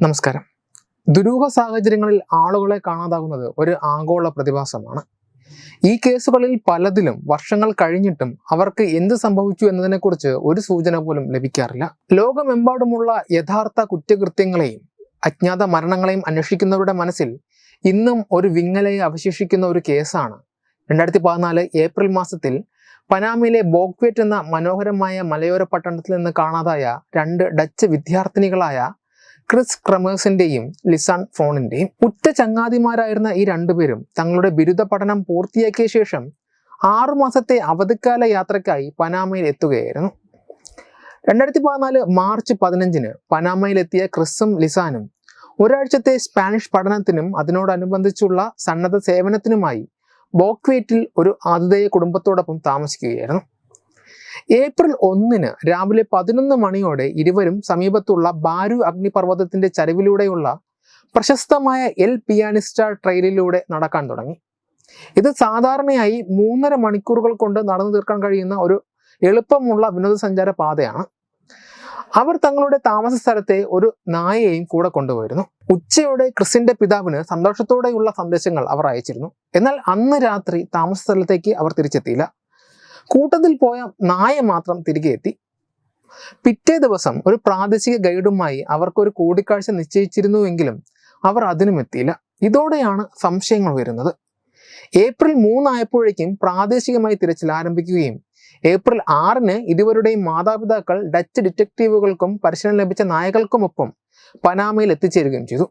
നമസ്കാരം. ദുരൂഹ സാഹചര്യങ്ങളിൽ ആളുകളെ കാണാതാകുന്നത് ഒരു ആഗോള പ്രതിഭാസമാണ്. ഈ കേസുകളിൽ പലതിലും വർഷങ്ങൾ കഴിഞ്ഞിട്ടും അവർക്ക് എന്ത് സംഭവിച്ചു എന്നതിനെക്കുറിച്ച് ഒരു സൂചന പോലും ലഭിക്കാറില്ല. ലോകമെമ്പാടുമുള്ള യഥാർത്ഥ കുറ്റകൃത്യങ്ങളെയും അജ്ഞാത മരണങ്ങളെയും അന്വേഷിക്കുന്നവരുടെ മനസ്സിൽ ഇന്നും ഒരു വിങ്ങലയെ അവശേഷിക്കുന്ന ഒരു കേസാണ്. രണ്ടായിരത്തി പതിനാല് ഏപ്രിൽ മാസത്തിൽ പനാമയിലെ ബോക്വേറ്റ് എന്ന മനോഹരമായ മലയോര പട്ടണത്തിൽ നിന്ന് കാണാതായ രണ്ട് ഡച്ച് വിദ്യാർത്ഥിനികളായ ക്രിസ് ക്രമേഴ്സിന്റെയും ലിസാൻ ഫോണിന്റെയും ഉറ്റ ചങ്ങാതിമാരായിരുന്ന ഈ രണ്ടുപേരും തങ്ങളുടെ ബിരുദ പഠനം പൂർത്തിയാക്കിയ ശേഷം ആറുമാസത്തെ അവധിക്കാല യാത്രക്കായി പനാമയിൽ എത്തുകയായിരുന്നു. രണ്ടായിരത്തി പതിനാല് മാർച്ച് പതിനഞ്ചിന് പനാമയിലെത്തിയ ക്രിസും ലിസാനും ഒരാഴ്ചത്തെ സ്പാനിഷ് പഠനത്തിനും അതിനോടനുബന്ധിച്ചുള്ള സന്നദ്ധ സേവനത്തിനുമായി ബോക്വേറ്റിൽ ഒരു ആതിഥേയ കുടുംബത്തോടൊപ്പം താമസിക്കുകയായിരുന്നു. ഏപ്രിൽ ഒന്നിന് രാവിലെ പതിനൊന്ന് മണിയോടെ ഇരുവരും സമീപത്തുള്ള ബാരു അഗ്നിപർവതത്തിന്റെ ചരിവിലൂടെയുള്ള പ്രശസ്തമായ എൽ പിയാനിസ്റ്റ ട്രെയിലിലൂടെ നടക്കാൻ തുടങ്ങി. ഇത് സാധാരണയായി മൂന്നര മണിക്കൂറുകൾ കൊണ്ട് നടന്നു തീർക്കാൻ കഴിയുന്ന ഒരു എളുപ്പമുള്ള വിനോദസഞ്ചാര പാതയാണ്. അവർ തങ്ങളുടെ താമസ സ്ഥലത്തെ ഒരു നായയെയും കൂടെ കൊണ്ടുപോയിരുന്നു. ഉച്ചയോടെ ക്രിസിന്റെ പിതാവിന് സന്തോഷത്തോടെയുള്ള സന്ദേശങ്ങൾ അവർ അയച്ചിരുന്നു. എന്നാൽ അന്ന് രാത്രി താമസ സ്ഥലത്തേക്ക് അവർ തിരിച്ചെത്തിയില്ല. കൂട്ടത്തിൽ പോയ നായ മാത്രം തിരികെ എത്തി. പിറ്റേ ദിവസം ഒരു പ്രാദേശിക ഗൈഡുമായി അവർക്കൊരു കൂടിക്കാഴ്ച നിശ്ചയിച്ചിരുന്നുവെങ്കിലും അവർ അതിനും എത്തിയില്ല. ഇതോടെയാണ് സംശയങ്ങൾ വരുന്നത് ഏപ്രിൽ മൂന്നായപ്പോഴേക്കും പ്രാദേശികമായി തിരച്ചിൽ ആരംഭിക്കുകയും ഏപ്രിൽ ആറിന് ഇരുവരുടെയും മാതാപിതാക്കൾ ഡച്ച് ഡിറ്റക്റ്റീവുകൾക്കും പരിശീലനം ലഭിച്ച നായകൾക്കുമൊപ്പം പനാമയിൽ എത്തിച്ചേരുകയും ചെയ്തു.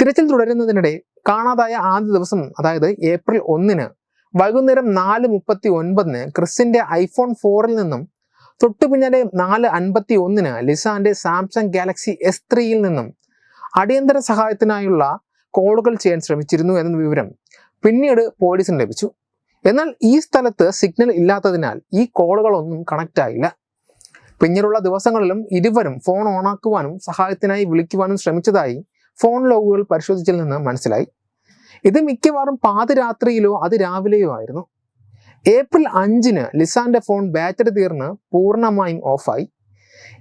തിരച്ചിൽ തുടരുന്നതിനിടെ കാണാതായ ആദ്യ ദിവസം അതായത് ഏപ്രിൽ ഒന്നിന് വൈകുന്നേരം നാല് മുപ്പത്തി ഒൻപതിന് ക്രിസിന്റെ ഐഫോൺ ഫോറിൽ നിന്നും തൊട്ടു പിന്നാലെ നാല് അൻപത്തി ഒന്നിന് ലിസാന്റെ സാംസങ് ഗാലക്സി എസ് ത്രീയിൽ നിന്നും അടിയന്തര സഹായത്തിനായുള്ള കോളുകൾ ചെയ്യാൻ ശ്രമിച്ചിരുന്നു എന്ന വിവരം പിന്നീട് പോലീസിന് ലഭിച്ചു. എന്നാൽ ഈ സ്ഥലത്ത് സിഗ്നൽ ഇല്ലാത്തതിനാൽ ഈ കോളുകളൊന്നും കണക്റ്റ് ആയില്ല. പിന്നീടുള്ള ദിവസങ്ങളിലും ഇരുവരും ഫോൺ ഓണാക്കുവാനും സഹായത്തിനായി വിളിക്കുവാനും ശ്രമിച്ചതായി ഫോൺ ലോഗുകൾ പരിശോധിച്ചിൽ നിന്ന് മനസ്സിലായി. ഇത് മിക്കവാറും പാതിരാത്രിയിലോ അതിരാവിലെയോ ആയിരുന്നു. ഏപ്രിൽ അഞ്ചിന് ലിസാന്റെ ഫോൺ ബാറ്ററി തീർന്ന് പൂർണമായും ഓഫായി.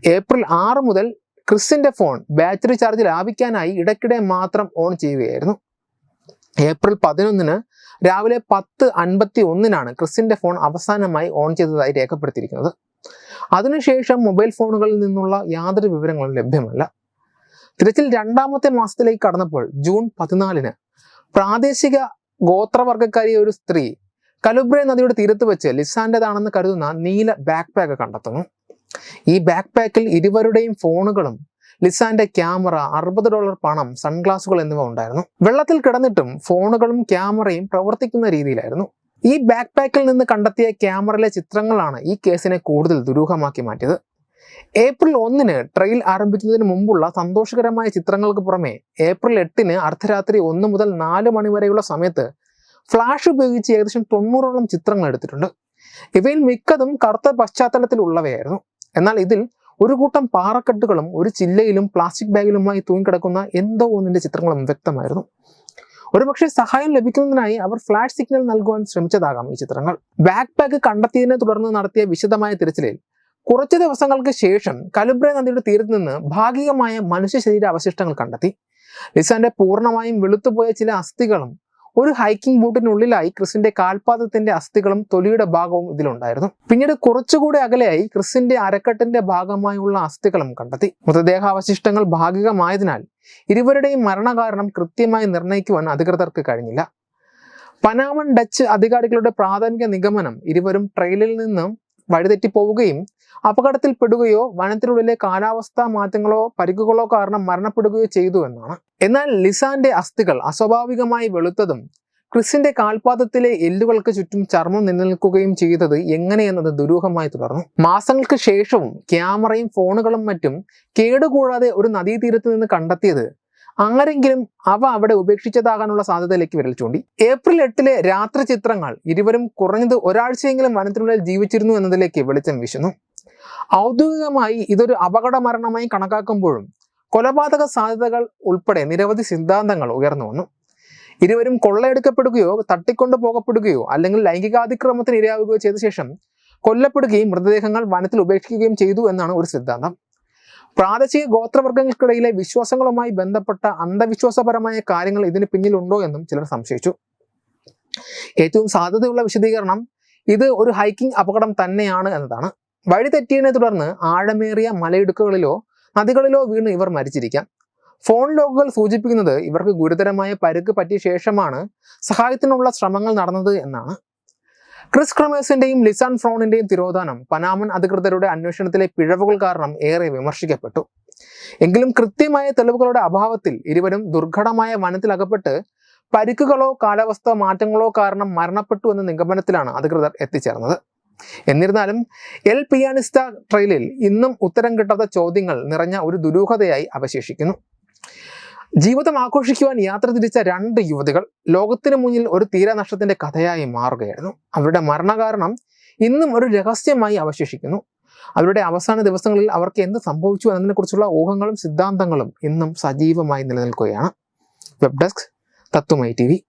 ഏപ്രിൽ ആറ് മുതൽ ക്രിസിന്റെ ഫോൺ ബാറ്ററി ചാർജ് ലാഭിക്കാനായി ഇടയ്ക്കിടെ മാത്രം ഓൺ ചെയ്യുകയായിരുന്നു. ഏപ്രിൽ പതിനൊന്നിന് രാവിലെ പത്ത് അൻപത്തി ഒന്നിനാണ് ക്രിസിന്റെ ഫോൺ അവസാനമായി ഓൺ ചെയ്തതായി രേഖപ്പെടുത്തിയിരിക്കുന്നത്. അതിനുശേഷം മൊബൈൽ ഫോണുകളിൽ നിന്നുള്ള യാതൊരു വിവരങ്ങളും ലഭ്യമല്ല. തിരച്ചിൽ രണ്ടാമത്തെ മാസത്തിലേക്ക് കടന്നപ്പോൾ ജൂൺ പതിനാലിന് പ്രാദേശിക ഗോത്രവർഗക്കാരിയ ഒരു സ്ത്രീ കലുബ്രെ നദിയുടെ തീരത്ത് വെച്ച് ലിസാന്റെതാണെന്ന് കരുതുന്ന നീല ബാക്ക് പാക്ക് കണ്ടെത്തുന്നു. ഈ ബാക്ക് പാക്കിൽ ഇരുവരുടെയും ഫോണുകളും ലിസാന്റെ ക്യാമറ അറുപത് ഡോളർ പണം സൺഗ്ലാസുകൾ എന്നിവ ഉണ്ടായിരുന്നു. വെള്ളത്തിൽ കിടന്നിട്ടും ഫോണുകളും ക്യാമറയും പ്രവർത്തിക്കുന്ന രീതിയിലായിരുന്നു. ഈ ബാക്ക് പാക്കിൽ നിന്ന് കണ്ടെത്തിയ ക്യാമറയിലെ ചിത്രങ്ങളാണ് ഈ കേസിനെ കൂടുതൽ ദുരൂഹമാക്കി മാറ്റിയത്. ഏപ്രിൽ ഒന്നിന് ട്രെയിൽ ആരംഭിക്കുന്നതിന് മുമ്പുള്ള സന്തോഷകരമായ ചിത്രങ്ങൾക്ക് പുറമെ ഏപ്രിൽ എട്ടിന് അർദ്ധരാത്രി ഒന്ന് മുതൽ നാല് മണി വരെയുള്ള സമയത്ത് ഫ്ലാഷ് ഉപയോഗിച്ച് ഏകദേശം തൊണ്ണൂറോളം ചിത്രങ്ങൾ എടുത്തിട്ടുണ്ട്. ഇവയിൽ മിക്കതും കറുത്ത പശ്ചാത്തലത്തിലുള്ളവയായിരുന്നു. എന്നാൽ ഇതിൽ ഒരു കൂട്ടം പാറക്കെട്ടുകളും ഒരു ചില്ലയിലും പ്ലാസ്റ്റിക് ബാഗിലുമായി തൂങ്ങിക്കിടക്കുന്ന എന്തോ ഒന്നിന്റെ ചിത്രങ്ങളും വ്യക്തമായിരുന്നു. ഒരുപക്ഷെ സഹായം ലഭിക്കുന്നതിനായി അവർ ഫ്ലാഷ് സിഗ്നൽ നൽകുവാൻ ശ്രമിച്ചതാകാം ഈ ചിത്രങ്ങൾ. ബാക്ക് പാക്ക് കണ്ടെത്തിയതിനെ തുടർന്ന് നടത്തിയ വിശദമായ തിരച്ചിലിൽ കുറച്ച് ദിവസങ്ങൾക്ക് ശേഷം കലുബ്ര നദിയുടെ തീരത്ത് നിന്ന് ഭാഗികമായ മനുഷ്യ ശരീര അവശിഷ്ടങ്ങൾ കണ്ടെത്തി. ലിസാന്റെ പൂർണമായും വെളുത്തുപോയ ചില അസ്ഥികളും ഒരു ഹൈക്കിംഗ് ബൂട്ടിനുള്ളിലായി ക്രിസിന്റെ കാൽപാദത്തിന്റെ അസ്ഥികളും തൊലിയുടെ ഭാഗവും ഇതിലുണ്ടായിരുന്നു. പിന്നീട് കുറച്ചുകൂടി അകലെയായി ക്രിസിന്റെ അരക്കെട്ടിന്റെ ഭാഗമായുള്ള അസ്ഥികളും കണ്ടെത്തി. മൃതദേഹാവശിഷ്ടങ്ങൾ ഭാഗികമായതിനാൽ ഇരുവരുടെയും മരണകാരണം കൃത്യമായി നിർണയിക്കുവാൻ അധികൃതർക്ക് കഴിഞ്ഞില്ല. പനാമൻ ഡച്ച് അധികാരികളുടെ പ്രാഥമിക നിഗമനം ഇരുവരും ട്രെയിലിൽ നിന്നും വഴിതെറ്റിപ്പോവുകയും അപകടത്തിൽപ്പെടുകയോ വനത്തിനുള്ളിലെ കാലാവസ്ഥാ മാറ്റങ്ങളോ പരിക്കുകളോ കാരണം മരണപ്പെടുകയോ ചെയ്തു എന്നാണ്. എന്നാൽ ലിസാന്റെ അസ്ഥികൾ അസ്വാഭാവികമായി വെളുത്തതും ക്രിസിന്റെ കാൽപാദത്തിലെ എല്ലുകൾക്ക് ചുറ്റും ചർമ്മം നിലനിൽക്കുകയും ചെയ്തത് എങ്ങനെയെന്നത് ദുരൂഹമായി തുടർന്നു. മാസങ്ങൾക്ക് ശേഷവും ക്യാമറയും ഫോണുകളും മറ്റും കേടുകൂടാതെ ഒരു നദീതീരത്ത് നിന്ന് കണ്ടെത്തിയത് ആരെങ്കിലും അവ അവിടെ ഉപേക്ഷിച്ചതാകാനുള്ള സാധ്യതയിലേക്ക് വിരൽ ചൂണ്ടി. ഏപ്രിൽ എട്ടിലെ രാത്രി ചിത്രങ്ങൾ ഇരുവരും കുറഞ്ഞത് ഒരാഴ്ചയെങ്കിലും വനത്തിനുള്ളിൽ ജീവിച്ചിരുന്നു എന്നതിലേക്ക് വെളിച്ചം വീശുന്നു. ഔദ്യോഗികമായി ഇതൊരു അപകട മരണമായി കണക്കാക്കുമ്പോഴും കൊലപാതക സാധ്യതകൾ ഉൾപ്പെടെ നിരവധി സിദ്ധാന്തങ്ങൾ ഉയർന്നു വന്നു. ഇരുവരും കൊള്ളയെടുക്കപ്പെടുകയോ തട്ടിക്കൊണ്ടു പോകപ്പെടുകയോ അല്ലെങ്കിൽ ലൈംഗികാതിക്രമത്തിന് ഇരയാവുകയോ ചെയ്ത ശേഷം കൊല്ലപ്പെടുകയും മൃതദേഹങ്ങൾ വനത്തിൽ ഉപേക്ഷിക്കുകയും ചെയ്തു എന്നാണ് ഒരു സിദ്ധാന്തം. പ്രാദേശിക ഗോത്രവർഗങ്ങൾക്കിടയിലെ വിശ്വാസങ്ങളുമായി ബന്ധപ്പെട്ട അന്ധവിശ്വാസപരമായ കാര്യങ്ങൾ ഇതിന് പിന്നിലുണ്ടോ എന്നും ചിലർ സംശയിച്ചു. ഏറ്റവും സാധ്യതയുള്ള വിശദീകരണം ഇത് ഒരു ഹൈക്കിംഗ് അപകടം തന്നെയാണ് എന്നതാണ്. വഴി തെറ്റിയതിനെ തുടർന്ന് ആഴമേറിയ മലയിടുക്കുകളിലോ നദികളിലോ വീണ് ഇവർ മരിച്ചിരിക്കാം. ഫോൺ ലോഗുകൾ സൂചിപ്പിക്കുന്നത് ഇവർക്ക് ഗുരുതരമായ പരുക്ക് പറ്റിയ ശേഷമാണ് സഹായത്തിനുള്ള ശ്രമങ്ങൾ നടന്നത് എന്നാണ്. ക്രിസ് ക്രമേഴ്സിന്റെയും ലിസാൻ ഫ്രോണിന്റെയും തിരോധാനം പനാമൻ അധികൃതരുടെ അന്വേഷണത്തിലെ പിഴവുകൾ കാരണം ഏറെ വിമർശിക്കപ്പെട്ടു. എങ്കിലും കൃത്യമായ തെളിവുകളുടെ അഭാവത്തിൽ ഇരുവരും ദുർഘടമായ വനത്തിലകപ്പെട്ട് പരിക്കുകളോ കാലാവസ്ഥ മാറ്റങ്ങളോ കാരണം മരണപ്പെട്ടു എന്ന നിഗമനത്തിലാണ് അധികൃതർ എത്തിച്ചേർന്നത്. എന്നിരുന്നാലും എൽ പിയാനിസ്റ്റ ട്രെയിലിൽ ഇന്നും ഉത്തരം കിട്ടാത്ത ചോദ്യങ്ങൾ നിറഞ്ഞ ഒരു ദുരൂഹതയായി അവശേഷിക്കുന്നു. ജീവിതം ആഘോഷിക്കുവാൻ യാത്ര തിരിച്ച രണ്ട് യുവതികൾ ലോകത്തിന് മുന്നിൽ ഒരു തീരനഷ്ടത്തിന്റെ കഥയായി മാറുകയായിരുന്നു. അവരുടെ മരണകാരണം ഇന്നും ഒരു രഹസ്യമായി അവശേഷിക്കുന്നു. അവരുടെ അവസാന ദിവസങ്ങളിൽ അവർക്ക് എന്ത് സംഭവിച്ചു എന്നതിനെക്കുറിച്ചുള്ള ഊഹങ്ങളും സിദ്ധാന്തങ്ങളും ഇന്നും സജീവമായി നിലനിൽക്കുകയാണ്. വെബ് ഡെസ്ക് തത്വമൈ ടി